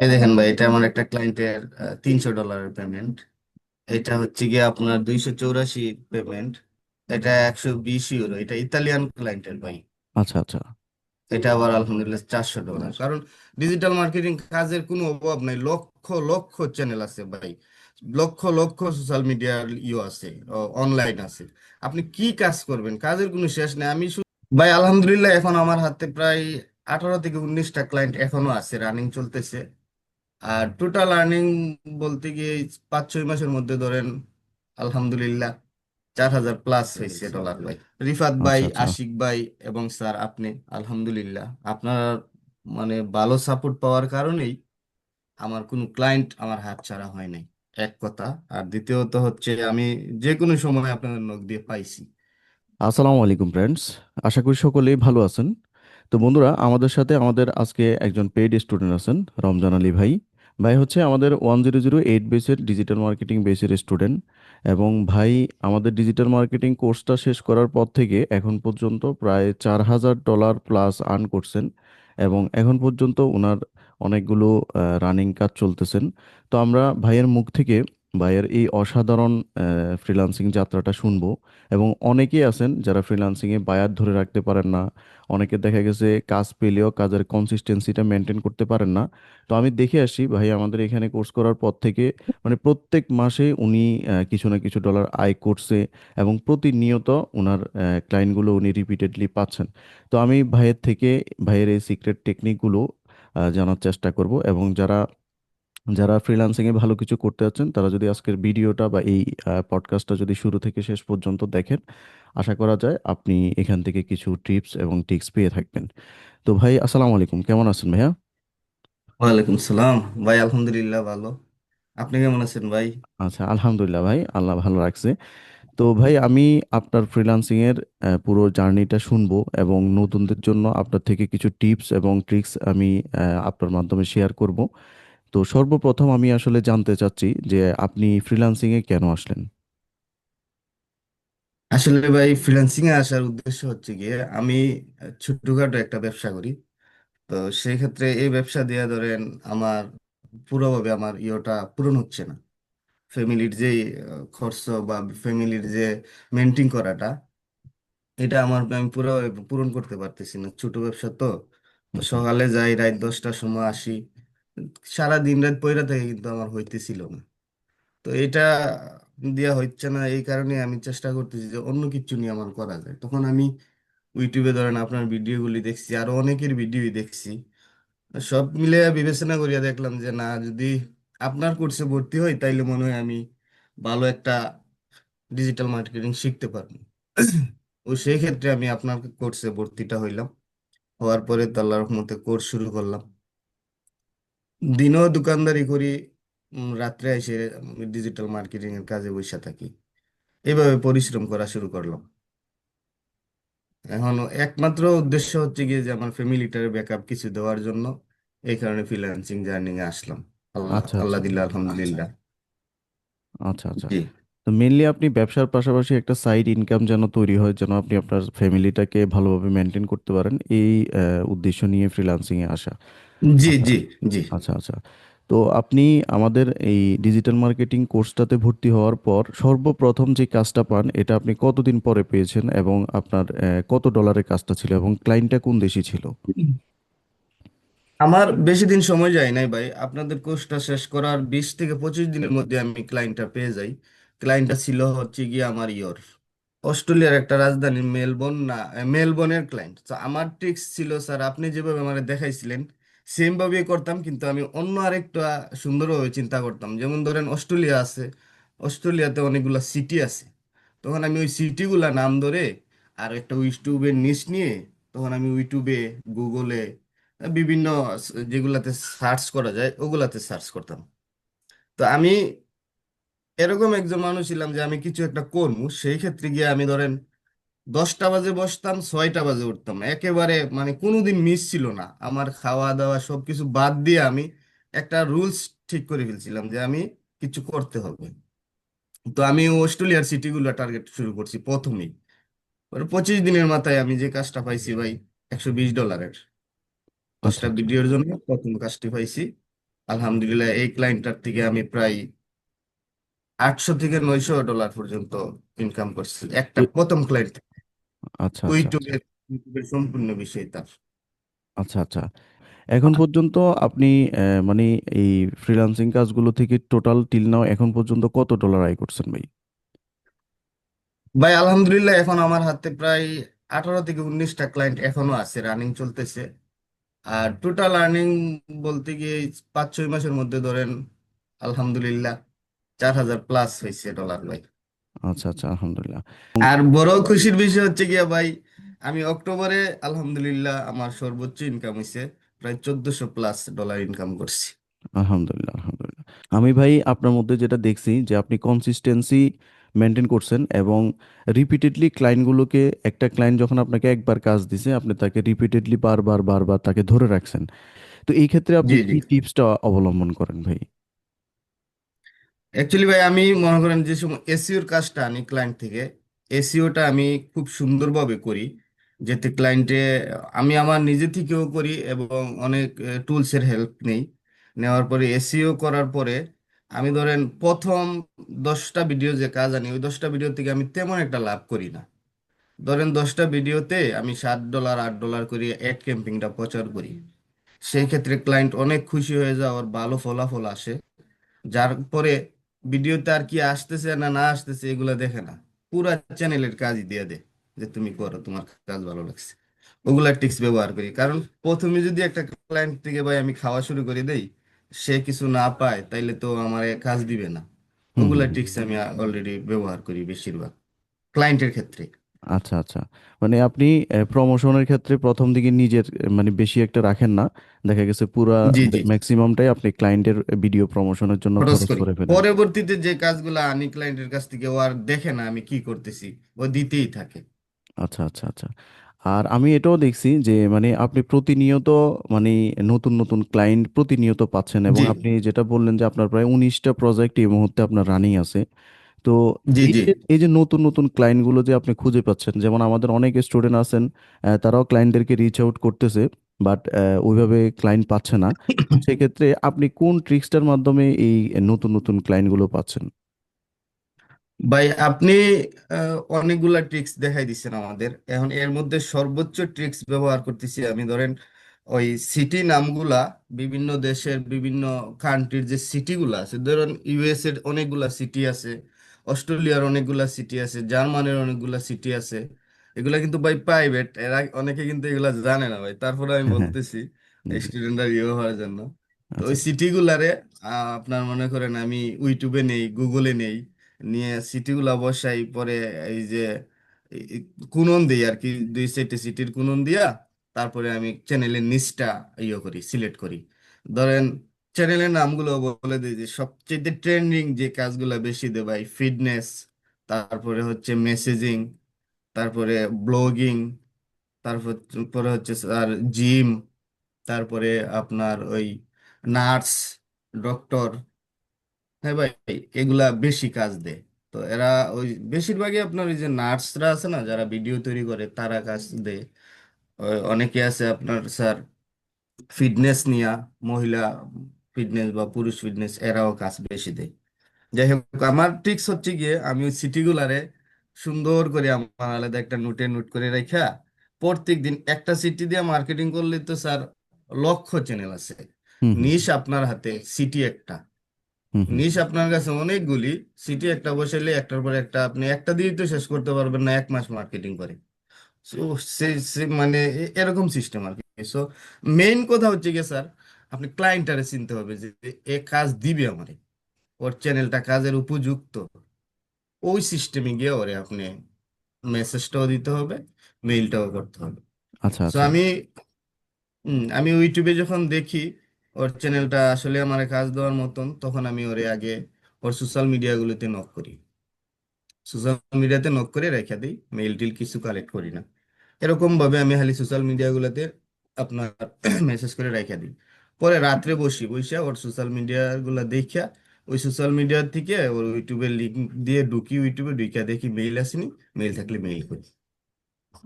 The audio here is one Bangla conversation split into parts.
এই দেখেন ভাই এটা আমার একটা ক্লায়েন্টের তিনশো ডলারের পেমেন্ট এটা হচ্ছে গিয়ে আপনার দুইশো চৌরাশি পেমেন্ট এটা একশো বিশ ইউরো এটা ইতালিয়ান ক্লায়েন্টের ভাই। আচ্ছা আচ্ছা। এটা আবার আলহামদুলিল্লাহ চারশো ডলার কারণ ডিজিটাল মার্কেটিং কাজের কোনো অভাব নাই। লক্ষ লক্ষ চ্যানেল আছে ভাই। লক্ষ লক্ষ সোশ্যাল মিডিয়ার ইউ আছে অনলাইন আছে। আপনি কি কাজ করবেন? কাজের কোনো শেষ নেই। আমি ভাই আলহামদুলিল্লাহ এখন আমার হাতে প্রায় আঠারো থেকে উনিশটা ক্লায়েন্ট এখনও আছে রানিং চলতেছে। আর টোটাল আর্নিং বলতে গিয়ে পাঁচ ছয় মাসের মধ্যে ধরেন আলহামদুলিল্লাহ চার হাজার প্লাস হয়েছে ডলার ভাই। রিফাত ভাই আচ্ছা। আচ্ছা আশিক ভাই এবং স্যার আপনি আলহামদুলিল্লাহ। আপনার মানে ভালো সাপোর্ট পাওয়ার কারণেই আমার কোনো ক্লায়েন্ট আমার হাত ছাড়া হয় নাই এক কথা। আর দ্বিতীয়ত হচ্ছে আমি যে কোনো সময় আপনাদের নখ দিয়ে পাইছি। আসসালামু আলাইকুম ফ্রেন্ডস আশা করি সকলেই ভালো আছেন। তো বন্ধুরা আমাদের সাথে আমাদের আজকে একজন পেইড স্টুডেন্ট আছেন রমজান আলী ভাই। ভাই হচ্ছে আমাদের ওয়ান জিরো জিরো এইট বেসের ডিজিটাল মার্কেটিং বেসের স্টুডেন্ট এবং ভাই আমাদের ডিজিটাল মার্কেটিং কোর্সটা শেষ করার পর থেকে এখন পর্যন্ত প্রায় চার হাজার ডলার প্লাস আর্ন করছেন এবং এখন পর্যন্ত ওনার অনেকগুলো রানিং কাজ চলতেছেন। তো আমরা ভাইয়ের মুখ থেকে ভাইয়ের এই অসাধারণ ফ্রিল্যান্সিং যাত্রাটা শুনব। এবং অনেকেই আছেন যারা ফ্রিল্যান্সিংয়ে বায়ার ধরে রাখতে পারেন না। অনেকে দেখা গেছে কাজ পেলেও কাজের কনসিস্টেন্সিটা মেনটেন করতে পারেন না। তো আমি দেখে আসি, ভাই আমাদের এখানে কোর্স করার পর থেকে মানে প্রত্যেক মাসে উনি কিছু না কিছু ডলার আয় করছে এবং প্রতিনিয়ত ওনার ক্লায়েন্টগুলো উনি রিপিটেডলি পাচ্ছেন। তো আমি ভাইয়ের থেকে, ভাইয়ের এই সিক্রেট টেকনিকগুলো জানার চেষ্টা করব এবং যারা যারা ফ্রিল্যান্সিং এ ভালো কিছু করতে যাচ্ছেন তারা যদি আজকের ভিডিওটা বা এই পডকাস্টটা যদি শুরু থেকে শেষ পর্যন্ত দেখেন আশা করা যায় আপনি এখান থেকে কিছু টিপস এবং টিক্স পেয়ে থাকবেন। তো ভাই আসসালামু আলাইকুম। কেমন আছেন ভাইয়া? ওয়ালাইকুম সালাম। ভাই আলহামদুলিল্লাহ ভালো। আপনি কেমন আছেন ভাই? আচ্ছা আলহামদুলিল্লাহ ভাই আল্লাহ ভালো রাখছে। তো ভাই আমি আপনার ফ্রিল্যান্সিং এর পুরো জার্নিটা শুনব এবং নতুনদের জন্য আপনার থেকে কিছু টিপস এবং ট্রিক্স আমি আপনার মাধ্যমে শেয়ার করব। তো সর্বপ্রথম আমি আসলে জানতে চাচ্ছি যে আপনি ফ্রিল্যান্সিং এ কেন আসলেন? আসলে ভাই ফ্রিল্যান্সিং এ আসার উদ্দেশ্য হচ্ছে গিয়ে আমি ছোটখাটো একটা ব্যবসা করি। তো সেই ক্ষেত্রে এই ব্যবসা দিয়ে ধরেন আমার পুরোভাবে আমার ইয়েটা পূরণ হচ্ছে না। ফ্যামিলির যে খরচ বা ফ্যামিলির যে মেনটেন করাটা, এটা আমার আমি পুরো, পূরণ করতে পারতেছি না। ছোট ব্যবসা তো। তো সকালে যাই, রাত দশটার সময় আসি। সারা দিন রাত পইরা থেকে কিন্তু আমার হইতেছিল না। তো এটা দেওয়া হচ্ছে না, এই কারণে আমি চেষ্টা করতেছি যে অন্য কিছু নিয়ে আমার করা যায়। তখন আমি ইউটিউবে ধরেন আপনার ভিডিওগুলি দেখছি, আরও অনেকের ভিডিওই দেখছি। সব মিলে বিবেচনা করিয়া দেখলাম যে না, যদি আপনার কোর্সে ভর্তি হই তাইলে মনে হয় আমি ভালো একটা ডিজিটাল মার্কেটিং শিখতে পারব। ও সেই ক্ষেত্রে আমি আপনার কোর্সে ভর্তিটা হইলাম। হওয়ার পরে তো আল্লাহর রহমতে কোর্স শুরু করলাম। দিনও দোকানদারি করি উম, রাত্রে এসে ডিজিটাল মার্কেটিং এর কাজে বসে থাকি। এইভাবে পরিশ্রম করা শুরু করলাম। এখন একমাত্র উদ্দেশ্য হচ্ছে গিয়ে যে আমার ফ্যামিলিটার ব্যাকআপ কিছু দেওয়ার জন্য এই কারণে ফ্রিল্যান্সিং জার্নি এ আসলাম। আল্লাহ আচ্ছা আল্লাহ আচ্ছা দিল্লাহ আলহামদুলিল্লাহ। আচ্ছা আচ্ছা। জি। তো মেনলি আপনি ব্যবসার পাশাপাশি একটা সাইড ইনকাম যেন তৈরি হয় যেন আপনি আপনার ফ্যামিলিটাকে ভালোভাবে মেনটেন করতে পারেন এই আহ, উদ্দেশ্য নিয়ে ফ্রিল্যান্সিং এ আসা। জি আচ্ছা জি জি। আচ্ছা আচ্ছা। তো আপনি আমাদের এই ডিজিটাল মার্কেটিং কোর্সটাতে ভর্তি হওয়ার পর সর্বপ্রথম যে কাজটা পান এটা আপনি কতদিন পরে পেয়েছেন এবং আপনার কত ডলারের কাজটা ছিল এবং ক্লায়েন্টটা কোন দেশি ছিল? আমার বেশি দিন সময় যায় নাই ভাই। আপনাদের কোর্সটা শেষ করার বিশ থেকে পঁচিশ দিনের মধ্যে আমি ক্লায়েন্টটা পেয়ে যাই। ক্লায়েন্টটা ছিল হচ্ছে গিয়ে আমার ইয়র। অস্ট্রেলিয়ার একটা রাজধানী মেলবোর্ন না মেলবোর্নের ক্লায়েন্ট তো আমার ট্রিক্স ছিল স্যার আপনি যেভাবে আমাকে দেখাইছিলেন সেম ভাবেই করতাম, কিন্তু আমি অন্য আরেকটা সুন্দরভাবে চিন্তা করতাম। যেমন ধরেন অস্ট্রেলিয়া আছে, অস্ট্রেলিয়াতে অনেকগুলা সিটি আছে। তখন আমি ওই সিটিগুলা নাম ধরে আর একটা ইউটিউবের নিচ নিয়ে তখন আমি ইউটিউবে, গুগলে, বিভিন্ন যেগুলাতে সার্চ করা যায়, ওগুলাতে সার্চ করতাম। তো আমি এরকম একজন মানুষ ছিলাম যে আমি কিছু একটা করব, সেই ক্ষেত্রে গিয়ে আমি ধরেন দশটা বাজে বসতাম ছয়টা বাজে উঠতাম। একেবারে মানে কোনোদিন মিস ছিল না। আমার খাওয়া দাওয়া সবকিছু বাদ দিয়ে আমি একটা রুলস ঠিক করে ফেলছিলাম যে আমি কিছু করতে হবে। তো আমি অস্ট্রেলিয়ার সিটিগুলো টার্গেট শুরু করছি প্রথমেই। পরে পঁচিশ দিনের মাথায় আমি যে কাজটা পাইছি ভাই একশো বিশ ডলারের। দশটা ভিডিওর জন্য প্রথম কাজটি পাইছি। আলহামদুলিল্লাহ এই ক্লায়েন্টটার থেকে আমি প্রায় আটশো থেকে নয়শো ডলার পর্যন্ত ইনকাম করছি। একটা প্রথম ক্লায়েন্ট আচ্ছা আচ্ছা আচ্ছা। ইউটিউবের সম্পূর্ণ বিষয় তার। আচ্ছা আচ্ছা। এখন পর্যন্ত আপনি আহ, মানে এই ফ্রিল্যান্সিং কাজগুলো থেকে টোটাল টিল নাও এখন পর্যন্ত কত ডলার আয় করছেন ভাই? ভাই আলহামদুলিল্লাহ এখন আমার হাতে প্রায় আঠারো থেকে উনিশটা ক্লায়েন্ট এখনও আছে রানিং চলতেছে। আর টোটাল আর্নিং বলতে গিয়ে এই পাঁচ ছয় মাসের মধ্যে ধরেন আলহামদুলিল্লাহ চার হাজার প্লাস হয়েছে ডলার ভাই। আচ্ছা আচ্ছা আলহামদুলিল্লাহ। আর বড় খুশির বিষয় হচ্ছে গিয়া ভাই আমি অক্টোবরে আলহামদুলিল্লাহ আমার সর্বোচ্চ ইনকাম হয়েছে প্রায় চোদ্দশো প্লাস ডলার ইনকাম করছি। আলহামদুলিল্লাহ আলহামদুলিল্লাহ। আমি ভাই আপনার মধ্যে যেটা দেখছি যে আপনি কনসিস্টেন্সি মেনটেন করছেন এবং রিপিটেডলি ক্লায়েন্টগুলোকে একটা ক্লায়েন্ট যখন আপনাকে একবার কাজ দিছে আপনি তাকে রিপিটেডলি বারবার বারবার তাকে ধরে রাখছেন। তো এই ক্ষেত্রে আপনি কি টিপসটা অবলম্বন করেন ভাই? অ্যাকচুয়ালি ভাই, আমি মনে করেন যে সময় এসিওর কাজটা আনি ক্লায়েন্ট থেকে এসিওটা আমি খুব সুন্দরভাবে করি, যাতে ক্লায়েন্টে আমি আমার নিজে থেকেও করি এবং অনেক টুলসের হেল্প নেই। নেওয়ার পরে এসিও করার পরে আমি ধরেন প্রথম দশটা ভিডিও যে কাজ আনি, ওই দশটা ভিডিও থেকে আমি তেমন একটা লাভ করি না। ধরেন দশটা ভিডিওতে আমি সাত ডলার আট ডলার করে অ্যাড ক্যাম্পিংটা প্রচার করি। সেই ক্ষেত্রে ক্লায়েন্ট অনেক খুশি হয়ে যায় ওর ভালো ফলাফল আসে। যার পরে ভিডিওতে আর কি আসতেছে না না আসতেছে এগুলা দেখে না। পুরা চ্যানেলের কাজই দিয়ে দে যে তুমি করো তোমার কাজ ভালো লাগছে। ওগুলা টিক্স ব্যবহার করি। কারণ প্রথমে যদি একটা ক্লায়েন্ট থেকে ভাই আমি খাওয়া শুরু করে দেই সে কিছু না পায় তাইলে তো আমার কাজ দিবে না। ওগুলা টিক্স আমি অলরেডি ব্যবহার করি বেশিরভাগ। ক্লায়েন্টের ক্ষেত্রে। আচ্ছা আচ্ছা। মানে আপনি প্রমোশনের ক্ষেত্রে প্রথম দিকে নিজের মানে বেশি একটা রাখেন না। দেখা গেছে পুরা জি জি। ম্যাক্সিমামটাই আপনি ক্লায়েন্টের ভিডিও প্রমোশনের জন্য খরচ খরচ করি। করে ফেলেন। পরবর্তীতে যে কাজগুলো আনি ক্লায়েন্টের কাছ থেকে ও আর দেখে না আমি কি করতেছি ও দিতেই থাকে। আচ্ছা আচ্ছা আচ্ছা। আর আমি এটাও দেখছি যে মানে আপনি প্রতিনিয়ত মানে নতুন নতুন ক্লায়েন্ট প্রতিনিয়ত পাচ্ছেন এবং জি। আপনি যেটা বললেন যে আপনার প্রায় উনিশটা প্রজেক্ট এই মুহূর্তে আপনার রানিং আছে। তো জি এই জি। যে এই যে নতুন নতুন ক্লায়েন্টগুলো যে আপনি খুঁজে পাচ্ছেন যেমন আমাদের অনেক স্টুডেন্ট আছেন আহ, তারাও ক্লায়েন্টদেরকে রিচ আউট করতেছে বাট ওইভাবে ক্লায়েন্ট পাচ্ছে না। সেক্ষেত্রে আপনি কোন ট্রিক্সটার মাধ্যমে এই নতুন নতুন ক্লায়েন্টগুলো পাচ্ছেন? ভাই আপনি আহ, অনেকগুলা ট্রিক্স দেখাই দিচ্ছেন আমাদের। এখন এর মধ্যে সর্বোচ্চ ট্রিক্স ব্যবহার করতেছি আমি ধরেন ওই সিটি নামগুলা বিভিন্ন দেশের বিভিন্ন কান্ট্রির যে সিটিগুলো আছে ধরেন ইউএস এর অনেকগুলা সিটি আছে অস্ট্রেলিয়ার অনেকগুলা সিটি আছে জার্মানির অনেকগুলা সিটি আছে। এগুলা কিন্তু ভাই প্রাইভেট এরা অনেকে কিন্তু এগুলা জানে না ভাই। তারপরে আমি হ্যাঁ বলতেছি জি। স্টুডেন্টরা ইয়ে হওয়ার জন্য। তো আচ্ছা। ওই সিটিগুলারে আহ, আপনার মনে করেন আমি ইউটিউবে নেই গুগলে নেই নিয়ে সিটিগুলা বসাই পরে এই যে কুনন দিই আর কি দুই সাইডে সিটির কুনন দিয়া তারপরে আমি চ্যানেলের নিচটা ইয়ে করি সিলেক্ট করি। ধরেন চ্যানেলের নামগুলো বলে দিই যে সবচেয়ে ট্রেন্ডিং যে কাজগুলো বেশি দেয় ভাই ফিটনেস তারপরে হচ্ছে মেসেজিং তারপরে ব্লগিং তারপর পরে হচ্ছে আর জিম তারপরে আপনার ওই নার্স ডক্টর হ্যাঁ ভাই, এগুলা বেশি কাজ দেয়। তো এরা ওই বেশিরভাগই আপনার ওই যে নার্সরা আছে না, যারা ভিডিও তৈরি করে, তারা কাজ দেয়। অনেকে আছে আপনার স্যার ফিটনেস নিয়া, মহিলা ফিটনেস বা পুরুষ ফিটনেস এরাও কাজ বেশি দেয়। যাই হোক আমার ট্রিক্স হচ্ছে গিয়ে আমি ওই সিটিগুলারে সুন্দর করে আমার আলাদা একটা নোটে নোট করে রাখা প্রত্যেক দিন একটা সিটি দিয়ে মার্কেটিং করলে তো স্যার লক্ষ চ্যানেল আছে। নিশ আপনার হাতে সিটি একটা। নিশ আপনার কাছে অনেকগুলি সিটি একটা বসাইলে একটার পর একটা আপনি একটা দিয়ে তো শেষ করতে পারবেন না এক মাস মার্কেটিং করে। সে মানে এরকম সিস্টেম আর কি। সো মেইন কথা হচ্ছে গিয়ে স্যার আপনি ক্লায়েন্টারে চিনতে হবে যে এ কাজ দিবে আমারে। ওর চ্যানেলটা কাজের উপযুক্ত। ওই সিস্টেমে গিয়ে ওরে আপনি মেসেজটাও দিতে হবে মেইলটাও করতে হবে। আচ্ছা সো আচ্ছা। আমি আমি ইউটিউবে যখন দেখি ওর চ্যানেলটা আসলে আমার কাজ দেওয়ার মতন তখন আমি ওরে আগে ওর সোশ্যাল মিডিয়াগুলোতে নক করি। সোশ্যাল মিডিয়াতে নক করে রেখে দিই মেইল টিল কিছু কালেক্ট করি না। এরকম ভাবে আমি খালি সোশ্যাল মিডিয়াগুলোতে আপনার মেসেজ করে রেখে দিই। পরে রাত্রে বসি বসে ওর সোশ্যাল মিডিয়া গুলা দেখিয়া ওই সোশ্যাল মিডিয়া থেকে ওর ইউটিউবের লিঙ্ক দিয়ে ঢুকি ইউটিউবে ঢুকিয়া দেখি মেইল আসেনি মেইল থাকলে মেইল করি।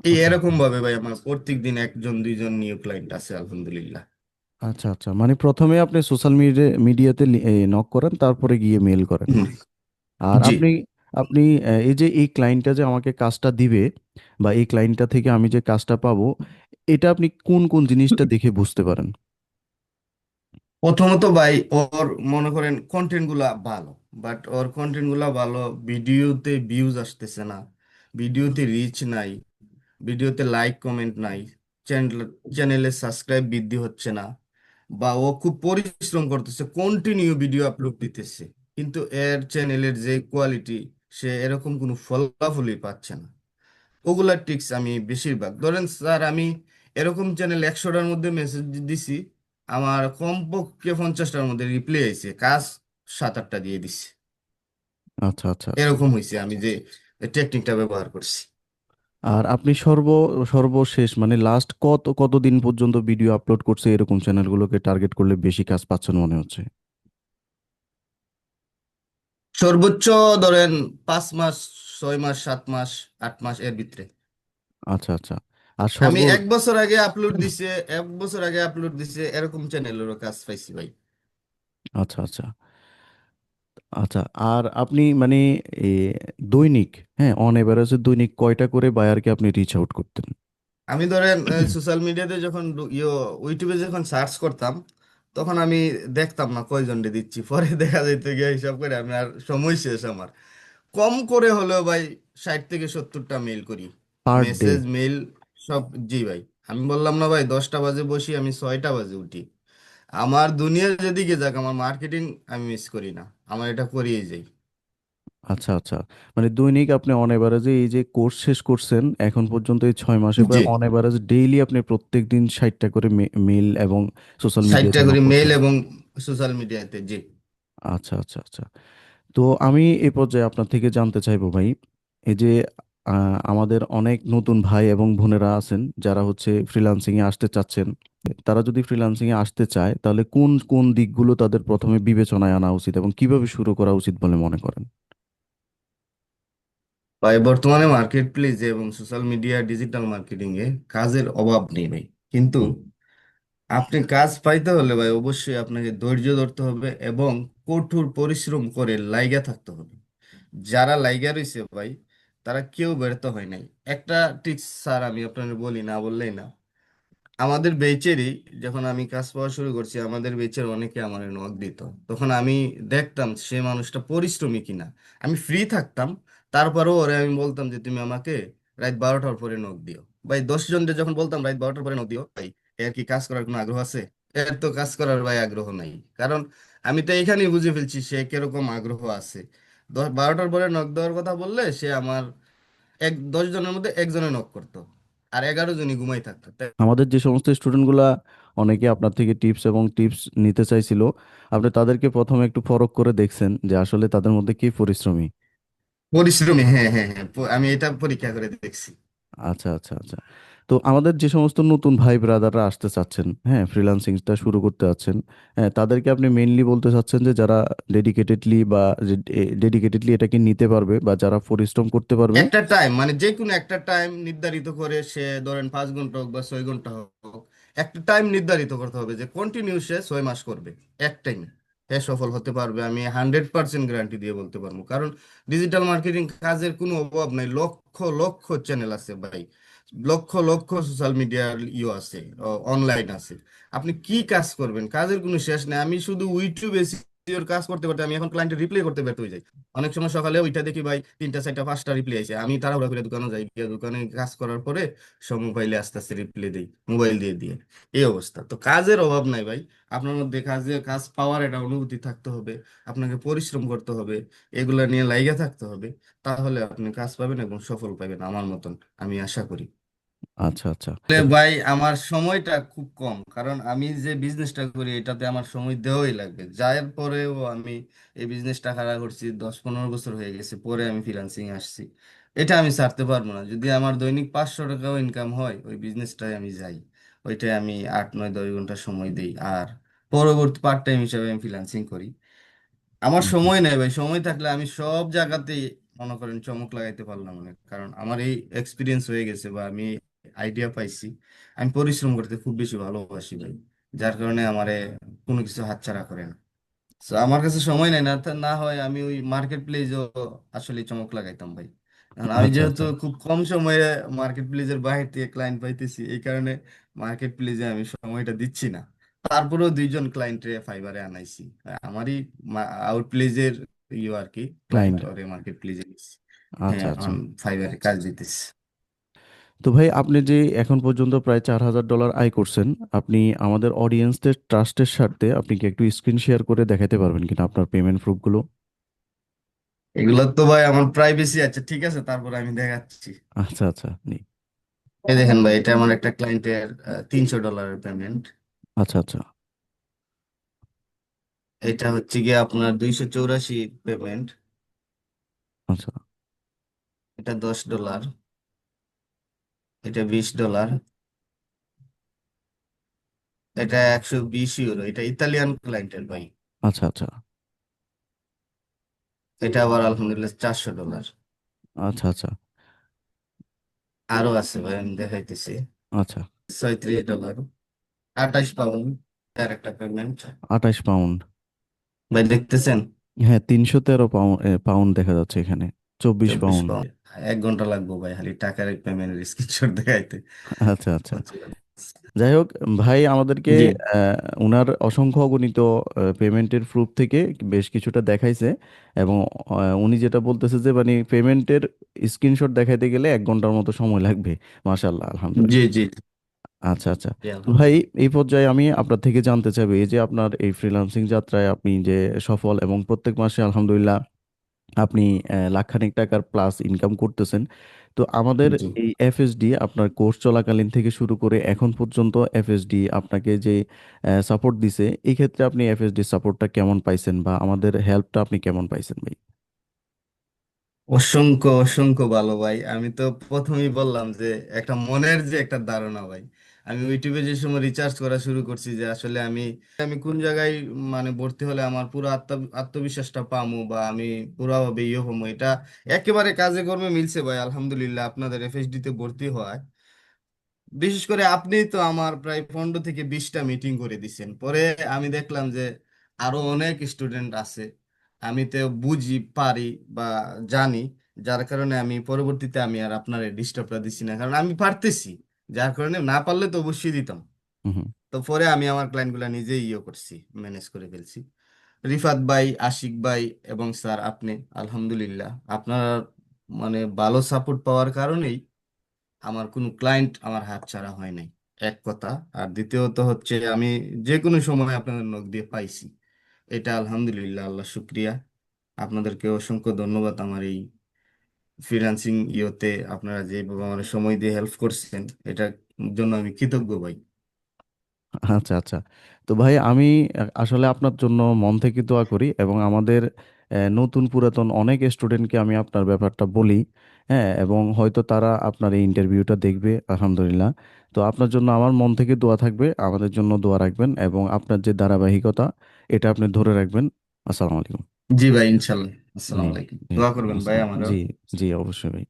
এই আচ্ছা। এরকম ভাবে ভাই আমার প্রত্যেক দিন একজন দুইজন নিউ ক্লায়েন্ট আছে আলহামদুলিল্লাহ। আচ্ছা আচ্ছা। মানে প্রথমে আপনি সোশ্যাল মিডিয়া মিডিয়াতে নক করেন তারপরে গিয়ে মেল করেন। আর জি। আপনি আপনি আহ, এই যে এই ক্লায়েন্টটা যে আমাকে কাজটা দিবে বা এই ক্লায়েন্টটা থেকে আমি যে কাজটা পাবো এটা আপনি কোন কোন জিনিসটা দেখে বুঝতে পারেন? প্রথমত ভাই, ওর মনে করেন কন্টেন্টগুলা ভালো বাট ওর কন্টেন্টগুলা ভালো, ভিডিওতে ভিউজ আসতেছে না, ভিডিওতে রিচ নাই, ভিডিওতে লাইক কমেন্ট নাই চ্যানেল চ্যানেলে সাবস্ক্রাইব বৃদ্ধি হচ্ছে না, বা ও খুব পরিশ্রম করতেছে কন্টিনিউ ভিডিও আপলোড দিতেছে, কিন্তু এর চ্যানেলের যে কোয়ালিটি সে এরকম কোনো ফলাফলই পাচ্ছে না। ওগুলার টিক্স আমি বেশিরভাগ, ধরেন স্যার আমি এরকম চ্যানেল একশোটার মধ্যে মেসেজ দিছি আমার কমপক্ষে পঞ্চাশটার মধ্যে রিপ্লাই আইছে কাজ সাত আটটা দিয়ে দিছি। আচ্ছা আচ্ছা। আচ্ছা এরকম হয়েছে আমি যে টেকনিকটা ব্যবহার করছি। আর আপনি সর্ব সর্বশেষ মানে লাস্ট কত কতদিন পর্যন্ত ভিডিও আপলোড করছে এরকম চ্যানেলগুলোকে টার্গেট করলে বেশি কাজ পাচ্ছেন মনে হচ্ছে? সর্বোচ্চ ধরেন পাঁচ মাস ছয় মাস সাত মাস আট মাস এর ভিতরে। আচ্ছা আচ্ছা। আর সর্ব আমি এক বছর আগে আপলোড দিছে এক বছর আগে আপলোড দিছে এরকম চ্যানেলেরও কাজ পাইছি ভাই। আচ্ছা আচ্ছা। আচ্ছা আর আপনি মানে এ, দৈনিক হ্যাঁ অন এভারেজে দৈনিক কয়টা করে বায়ারকে আপনি রিচ আউট করতেন? আমি ধরেন সোশ্যাল মিডিয়াতে যখন ইয়ো ইউটিউবে যখন সার্চ করতাম তখন আমি দেখতাম না কয়জনকে দিচ্ছি পরে দেখা যাইতে গিয়ে হিসাব করে আমি আর সময় শেষ আমার। কম করে হলেও ভাই ষাট থেকে সত্তরটা মেল করি। পার ডে মেসেজ মেল সব জি ভাই। আমি বললাম না ভাই দশটা বাজে বসি আমি ছয়টা বাজে উঠি। আমার দুনিয়া যেদিকে যাক আমার মার্কেটিং আমি মিস করি না। আমার এটা করিয়ে যাই। আচ্ছা আচ্ছা। মানে দৈনিক আপনি অন এভারেজে এই যে কোর্স শেষ করছেন এখন পর্যন্ত এই ছয় মাসে জি। প্রায় অন এভারেজ ডেইলি আপনি প্রত্যেক দিন ষাটটা করে মেল এবং সোশ্যাল মিডিয়াতে নক করে মেল করতেছেন এবং সোশ্যাল মিডিয়াতে জি। আচ্ছা আচ্ছা আচ্ছা। তো আমি এ পর্যায়ে আপনার থেকে জানতে চাইব ভাই এই যে আমাদের অনেক নতুন ভাই এবং বোনেরা আছেন যারা হচ্ছে ফ্রিল্যান্সিং এ আসতে চাচ্ছেন। তারা যদি ফ্রিল্যান্সিং এ আসতে চায়, তাহলে কোন কোন দিকগুলো তাদের প্রথমে বিবেচনায় আনা উচিত এবং কীভাবে শুরু করা উচিত বলে মনে করেন? ভাই, বর্তমানে মার্কেট প্লেসে এবং সোশ্যাল মিডিয়া ডিজিটাল মার্কেটিং এ কাজের অভাব নেই ভাই। কিন্তু আপনি কাজ পাইতে হলে ভাই, অবশ্যই আপনাকে ধৈর্য ধরতে হবে এবং কঠোর পরিশ্রম করে লাইগা থাকতে হবে। যারা লাইগা রয়েছে ভাই তারা কেউ ব্যর্থ হয় নাই। একটা টিপস স্যার আমি আপনাদের বলি, না বললেই না। আমাদের বেচেরই যখন আমি কাজ পাওয়া শুরু করছি, আমাদের বেচের অনেকে আমার নক দিত। তখন আমি দেখতাম সে মানুষটা পরিশ্রমী কিনা। আমি ফ্রি থাকতাম, তারপরেও ওরে আমি বলতাম যে, তুমি আমাকে রাত বারোটার পরে নক দিও। ভাই, দশ জনকে যখন বলতাম রাত বারোটার পরে নক দিও, ভাই, এর কি কাজ করার কোনো আগ্রহ আছে? এর তো কাজ করার ভাই আগ্রহ নাই। কারণ আমি তো এখানেই বুঝে ফেলছি সে কীরকম আগ্রহ আছে। দশ বারোটার পরে নখ দেওয়ার কথা বললে সে আমার এক দশ জনের মধ্যে একজনে নক করতো। আর এগারো জনই ঘুমাই থাকতো। আমাদের যে সমস্ত স্টুডেন্টগুলা অনেকে আপনার থেকে টিপস এবং টিপস নিতে চাইছিল আপনি তাদেরকে প্রথমে একটু ফরক করে দেখছেন যে আসলে তাদের মধ্যে কি পরিশ্রমী। পরিশ্রমী হ্যাঁ হ্যাঁ হ্যাঁ আমি এটা পরীক্ষা করে দেখছি। আচ্ছা আচ্ছা আচ্ছা। তো আমাদের যে সমস্ত নতুন ভাই ব্রাদাররা আসতে চাচ্ছেন হ্যাঁ ফ্রিল্যান্সিংটা শুরু করতে চাচ্ছেন হ্যাঁ তাদেরকে আপনি মেইনলি বলতে চাচ্ছেন যে যারা ডেডিকেটেডলি বা ডেডিকেটেডলি এটাকে নিতে পারবে বা যারা পরিশ্রম করতে পারবে। একটা টাইম মানে যে কোনো একটা টাইম নির্ধারিত করে সে ধরেন পাঁচ ঘণ্টা হোক বা ছয় ঘণ্টা হোক, একটা টাইম নির্ধারিত করতে হবে যে কন্টিনিউ সে ছয় মাস করবে, এক টাইমে সে সফল হতে পারবে, আমি হান্ড্রেড পার্সেন্ট গ্যারান্টি দিয়ে বলতে পারব। কারণ ডিজিটাল মার্কেটিং কাজের কোনো অভাব নাই, লক্ষ লক্ষ চ্যানেল আছে ভাই। লক্ষ লক্ষ সোশ্যাল মিডিয়ার ইয়ে আছে অনলাইন আছে। আপনি কি কাজ করবেন? কাজের কোনো শেষ নেই। আমি শুধু ইউটিউবে এর কাজ করতে করতে আমি এখন ক্লায়েন্টের রিপ্লাই করতে ব্যর্থ হয়ে যাই। অনেক সময় সকালে ওইটা দেখি ভাই তিনটা, চারটা, পাঁচটা রিপ্লাই আইছে আমি তাড়াহুড়া করে দোকানে যাই, গিয়ে দোকানে কাজ করার পরে সব মোবাইলে আস্তে আস্তে রিপ্লাই দিই মোবাইল দিয়ে দিয়ে। এই অবস্থা। তো কাজের অভাব নাই ভাই। আপনার মধ্যে কাজে, কাজ পাওয়ার একটা অনুভূতি থাকতে হবে, আপনাকে পরিশ্রম করতে হবে, এগুলা নিয়ে লাইগা থাকতে হবে, তাহলে আপনি কাজ পাবেন এবং সফল পাবেন আমার মতন, আমি আশা করি। আচ্ছা আচ্ছা। ভাই আমার সময়টা খুব কম। কারণ আমি যে বিজনেসটা করি এটাতে আমার সময় দেওয়াই লাগবে। যার পরেও আমি এই বিজনেসটা খাড়া করছি দশ পনেরো বছর হয়ে গেছে পরে আমি ফ্রিল্যান্সিং আসছি। এটা আমি ছাড়তে পারব না। যদি আমার দৈনিক পাঁচশো টাকাও ইনকাম হয় ওই বিজনেসটাই আমি যাই। ওইটাই আমি আট নয় দশ ঘণ্টা সময় দিই। আর পরবর্তী পার্ট টাইম হিসাবে আমি ফ্রিল্যান্সিং করি। আমার সময় নেই ভাই। সময় থাকলে আমি সব জায়গাতেই মনে করেন চমক লাগাইতে পারলাম অনেক কারণ আমার এই এক্সপিরিয়েন্স হয়ে গেছে বা আমি আইডিয়া পাইছি। আমি পরিশ্রম করতে খুব বেশি ভালোবাসি ভাই যার কারণে আমারে কোনো কিছু হাতছাড়া করে না। So, আমার কাছে সময় নাই না তা- না হয় আমি ওই মার্কেট প্লেসও আসলে চমক লাগাইতাম ভাই। কারণ আমি আচ্ছা যেহেতু আচ্ছা। খুব কম সময়ে মার্কেট প্লেসের বাইরে থেকে ক্লায়েন্ট পাইতেছি এই কারণে মার্কেট প্লেসে আমি সময়টা দিচ্ছি না। তারপরেও দুইজন ক্লায়েন্টে ফাইবারে আনাইছি। আমারই আউট প্লেসের ইয়ে আর কি ক্লায়েন্ট ওরে মার্কেট প্লেসে আচ্ছা হ্যাঁ আচ্ছা। অন ফাইবারে কাজ দিতেছি। তো ভাই আপনি যে এখন পর্যন্ত প্রায় চার হাজার ডলার আয় করছেন আপনি আমাদের অডিয়েন্সদের ট্রাস্টের স্বার্থে আপনি কি একটু স্ক্রিন শেয়ার করে দেখাতে পারবেন কিনা আপনার পেমেন্ট প্রুফগুলো? এগুলো তো ভাই আমার প্রাইভেসি আছে ঠিক আছে তারপর আমি দেখাচ্ছি। আচ্ছা আচ্ছা নি এই দেখেন ভাই এটা আমার একটা ক্লায়েন্টের তিনশো ডলারের পেমেন্ট আচ্ছা আচ্ছা। এটা হচ্ছে গিয়ে আপনার দুইশো চৌরাশি পেমেন্ট আচ্ছা। এটা দশ ডলার এটা বিশ ডলার। এটা একশো বিশ ইউরো। এটা ইতালিয়ান ক্লায়েন্টের ভাই। আচ্ছা আচ্ছা। এটা আবার আলহামদুলিল্লাহ চারশো ডলার। আচ্ছা আচ্ছা। আরও আছে ভাই আমি দেখাইতেছি। আচ্ছা। ছয়ত্রিশ ডলার। আঠাশ পাউন্ড আর একটা পেমেন্ট। আঠাশ পাউন্ড। ভাই দেখতেছেন? হ্যাঁ তিনশো তেরো পাউন্ড পাউন্ড দেখা যাচ্ছে এখানে। চব্বিশ পাউন্ড। এক ঘণ্টা লাগবে ভাই খালি টাকার পেমেন্টের স্ক্রিনশট দেখাইতে। আচ্ছা আচ্ছা যাই হোক ভাই আমাদেরকে জি। উনার অসংখ্য অগণিত পেমেন্টের প্রুফ থেকে বেশ কিছুটা দেখাইছে এবং আহ, উনি যেটা বলতেছে যে মানে পেমেন্টের স্ক্রিনশট দেখাইতে গেলে এক ঘণ্টার মতো সময় লাগবে। মাশাল্লাহ জি আলহামদুলিল্লাহ। জি আচ্ছা আচ্ছা। জি, তো ভাই এই পর্যায়ে আমি আপনার থেকে জানতে চাইব এই যে আপনার এই ফ্রিল্যান্সিং যাত্রায় আপনি যে সফল এবং প্রত্যেক মাসে আলহামদুলিল্লাহ আপনি লাখখানিক টাকার প্লাস ইনকাম করতেছেন। তো আমাদের এই এফএসডি আপনার কোর্স চলাকালীন থেকে শুরু করে এখন পর্যন্ত এফএসডি আপনাকে যে সাপোর্ট দিছে এই ক্ষেত্রে আপনি এফএসডি সাপোর্টটা কেমন পাইছেন বা আমাদের হেল্পটা আপনি কেমন পাইছেন ভাই? অসংখ্য অসংখ্য ভালো ভাই। আমি তো প্রথমেই বললাম যে একটা মনের যে একটা ধারণা ভাই আমি ইউটিউবে যে সময় রিচার্জ করা শুরু করছি যে আসলে আমি আমি কোন জায়গায় মানে ভর্তি হলে আমার পুরো আত্ম, আত্মবিশ্বাসটা পামু বা আমি পুরাভাবে ইয়ে হব এটা একেবারে কাজে কর্মে মিলছে ভাই, আলহামদুলিল্লাহ আপনাদের এফএসডি তে ভর্তি হয় বিশেষ করে আপনি তো আমার প্রায় পনেরো থেকে বিশটা মিটিং করে দিচ্ছেন পরে আমি দেখলাম যে আরও অনেক স্টুডেন্ট আছে, আমি তো বুঝি, পারি বা জানি, যার কারণে আমি পরবর্তীতে আমি আর আপনার ডিস্টার্বটা দিচ্ছি না, কারণ আমি পারতেছি। যার কারণে না পারলে তো অবশ্যই দিতাম। তো পরে আমি আমার ক্লায়েন্টগুলো নিজেই ইয়ে করছি ম্যানেজ করে ফেলছি। রিফাত ভাই আশিক ভাই এবং স্যার আপনি আলহামদুলিল্লাহ। আপনার মানে ভালো সাপোর্ট পাওয়ার কারণেই আমার কোনো ক্লায়েন্ট আমার হাত ছাড়া হয় নাই এক কথা। আর দ্বিতীয়ত হচ্ছে আমি যে কোনো সময় আপনাদের নখ দিয়ে পাইছি। এটা আলহামদুলিল্লাহ আল্লাহ শুক্রিয়া। আপনাদেরকে অসংখ্য ধন্যবাদ আমার এই ফ্রিল্যান্সিং ইয়েতে আপনারা যেভাবে আমার সময় দিয়ে হেল্প করছেন, এটার জন্য আমি কৃতজ্ঞ ভাই। আচ্ছা আচ্ছা। তো ভাই, আমি আসলে আপনার জন্য মন থেকে দোয়া করি এবং আমাদের নতুন পুরাতন অনেক স্টুডেন্টকে আমি আপনার ব্যাপারটা বলি হ্যাঁ এবং হয়তো তারা আপনার এই ইন্টারভিউটা দেখবে, আলহামদুলিল্লাহ। তো আপনার জন্য আমার মন থেকে দোয়া থাকবে, আমাদের জন্য দোয়া রাখবেন এবং আপনার যে ধারাবাহিকতা, এটা আপনি ধরে রাখবেন। আসসালামু আলাইকুম। জি ভাই ইনশাল্লাহ। আসসালামু আলাইকুম। দোয়া করবেন ভাই আমার আমারও। জি জি অবশ্যই ভাই।